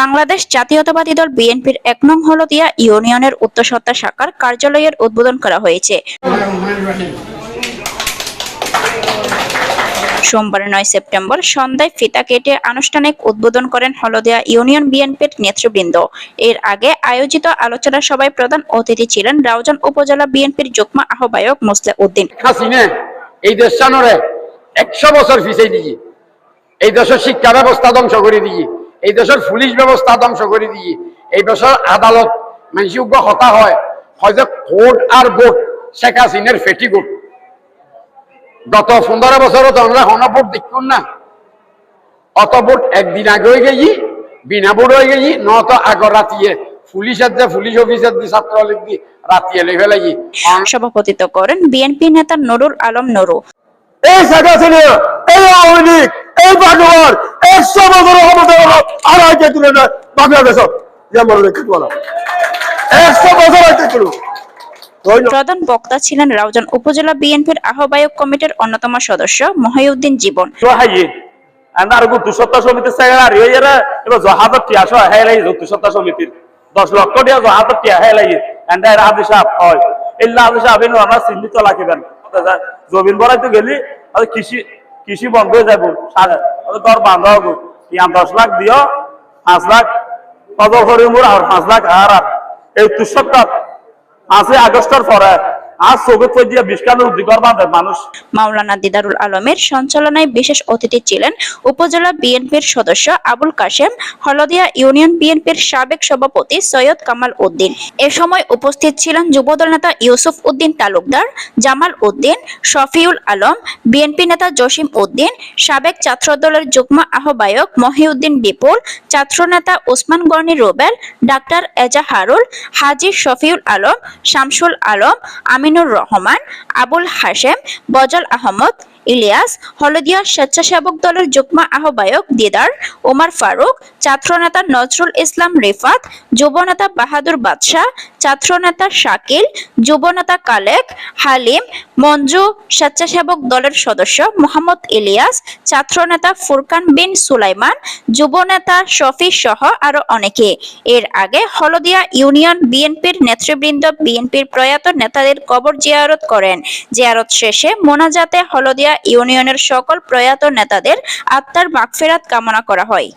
বাংলাদেশ জাতীয়তাবাদী দল বিএনপির এক নং হলদিয়া ইউনিয়নের উত্তরসত্তা শাখার কার্যালয়ের উদ্বোধন করা হয়েছে। সোমবার নয় সেপ্টেম্বর সন্ধ্যায় ফিতা কেটে আনুষ্ঠানিক উদ্বোধন করেন হলদিয়া ইউনিয়ন বিএনপির নেতৃবৃন্দ। এর আগে আয়োজিত আলোচনা সভায় প্রধান অতিথি ছিলেন রাউজান উপজেলা বিএনপির যুগ্ম আহ্বায়ক মোসলে উদ্দিন। এই দেশ একশো বছর এই দেশের শিক্ষা ব্যবস্থা ধ্বংস করে দিই এই দেশের পুলিশ ব্যবস্থা ধ্বংস করে দিই এই দেশের আদালত মানুষযোগ্য হতা হয়। হয় যে কোর্ট আর ভোট শেখ হাসিনের ফেটি ভোট গত পনেরো বছরও তো আমরা হন ভোট দেখুন না? অত ভোট একদিন আগে হয়ে গেছি বিনা ভোট হয়ে গেছি নত আগর রাতিয়ে পুলিশের যে পুলিশ অফিসের দি ছাত্রলীগ দি রাতিয়ে লেগে লাগি সভাপতিত্ব করেন বিএনপি নেতা নুরুল আলম নুরু। এই শেখ হাসিনা এই আওয়ামী লীগ এই প্রধান বক্তা ছিলেন রাউজান উপজেলা বিএনপির আহ্বায়ক কমিটির অন্যতম সদস্য মহিউদ্দিন জীবন। সমিতির দশ লক্ষ টিয়া জহাদর টিয়া লাগি এন্ড এর আদি হয় এল্লা আদি এনে আমরা চিহ্নিত লাখিবেন জমিন বড়াই তো গেলি, আর কৃষি কৃষি বন্ধ হয়ে যাব। ঘর বান্ধ ইয়ান দশ লাখ দিও পাঁচ লাখ কদর করি মোর আর পাঁচ লাখ আর এই তুষত্তর আছে আগস্টের পরে মাওলানা দিদারুল আলমের সঞ্চালনায় বিশেষ অতিথি ছিলেন উপজেলা বিএনপির সদস্য আবুল কাশেম, হলদিয়া ইউনিয়ন বিএনপির সাবেক সভাপতি সৈয়দ কামাল উদ্দিন। এ সময় উপস্থিত ছিলেন যুবদল নেতা ইউসুফ উদ্দিন তালুকদার, জামাল উদ্দিন, শফিউল আলম, বিএনপি নেতা জসিম উদ্দিন, সাবেক ছাত্র দলের যুগ্ম আহ্বায়ক মহিউদ্দিন বিপুল ছাত্রনেতা ওসমান গনি রুবেল, ডাক্তার এজাহারুল, হাজি শফিউল আলম, শামসুল আলম আমিনুর রহমান আবুল হাশেম বজল আহমদ ইলিয়াস, হলদিয়া স্বেচ্ছাসেবক দলের যুগ্ম আহ্বায়ক দিদার ওমর ফারুক, ছাত্রনেতা নজরুল ইসলাম রিফাত, যুবনেতা বাহাদুর বাদশাহ, ছাত্রনেতা শাকিল, যুবনেতা কালেক, হালিম, মঞ্জু, স্বেচ্ছাসেবক দলের সদস্য মোহাম্মদ ইলিয়াস, ছাত্রনেতা ফুরকান বিন সুলাইমান, যুবনেতা শফি সহ আরও অনেকে। এর আগে হলদিয়া ইউনিয়ন বিএনপির নেতৃবৃন্দ বিএনপির প্রয়াত নেতাদের কবর জিয়ারত করেন। জিয়ারত শেষে মোনাজাতে হলদিয়া ইউনিয়নের সকল প্রয়াত নেতাদের আত্মার মাগফেরাত কামনা করা হয়